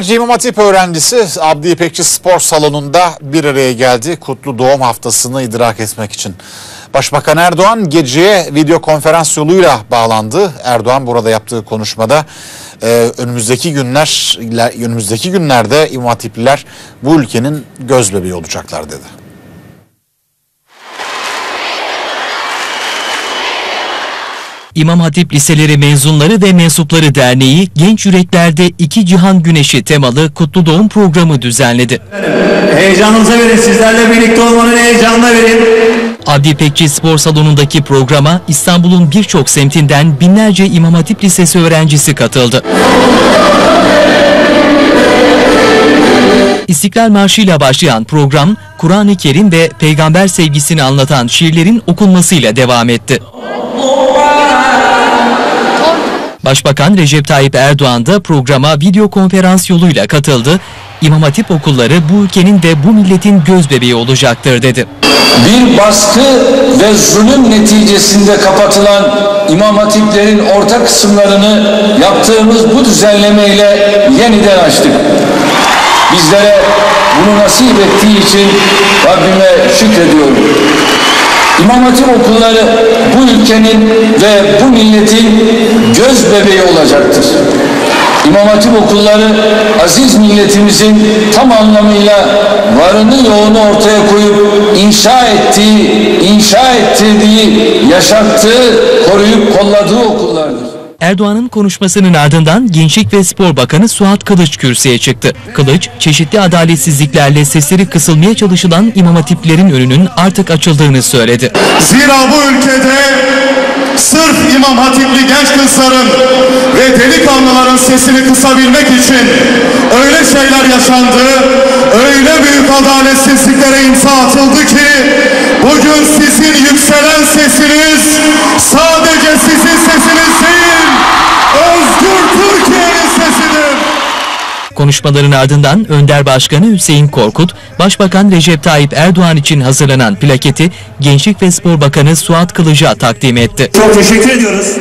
Binlerce İmam Hatip öğrencisi Abdi İpekçi Spor Salonu'nda bir araya geldi Kutlu Doğum Haftası'nı idrak etmek için. Başbakan Erdoğan geceye video konferans yoluyla bağlandı. Erdoğan burada yaptığı konuşmada e, önümüzdeki günler önümüzdeki günlerde İmam Hatipliler bu ülkenin göz bebeği olacaklar dedi. İmam Hatip Liseleri Mezunları ve Mensupları Derneği Genç Yüreklerde İki Cihan Güneşi temalı Kutlu Doğum programı düzenledi. Heyecanınıza verin. Sizlerle birlikte olmanın heyecanına verin. Abdi İpekçi Spor Salonu'ndaki programa İstanbul'un birçok semtinden binlerce İmam Hatip Lisesi öğrencisi katıldı. İstiklal Marşı ile başlayan program, Kur'an-ı Kerim ve peygamber sevgisini anlatan şiirlerin okunmasıyla devam etti. Başbakan Recep Tayyip Erdoğan da programa video konferans yoluyla katıldı. İmam Hatip okulları bu ülkenin ve bu milletin göz bebeği olacaktır dedi. Bir baskı ve zulüm neticesinde kapatılan İmam Hatiplerin orta kısımlarını yaptığımız bu düzenlemeyle yeniden açtık. Bizlere bunu nasip ettiği için Rabbime şükrediyorum. İmam Hatip okulları bu ülkenin ve bu milletin göz bebeği olacaktır. İmam Hatip okulları aziz milletimizin tam anlamıyla varını yoğunu ortaya koyup inşa ettiği, inşa ettirdiği, yaşattığı, koruyup kolladığı okullardır. Erdoğan'ın konuşmasının ardından Gençlik ve Spor Bakanı Suat Kılıç kürsüye çıktı. Kılıç, çeşitli adaletsizliklerle sesleri kısılmaya çalışılan İmam Hatiplerin önünün artık açıldığını söyledi. Zira bu ülkede sırf İmam Hatipli genç kızların ve delikanlıların sesini kısabilmek için öyle şeyler yaşandı, öyle büyük adaletsizliklere imza atıldı ki bugün Konuşmaların ardından Önder Başkanı Hüseyin Korkut, Başbakan Recep Tayyip Erdoğan için hazırlanan plaketi Gençlik ve Spor Bakanı Suat Kılıç'a takdim etti. Çok teşekkür ediyoruz.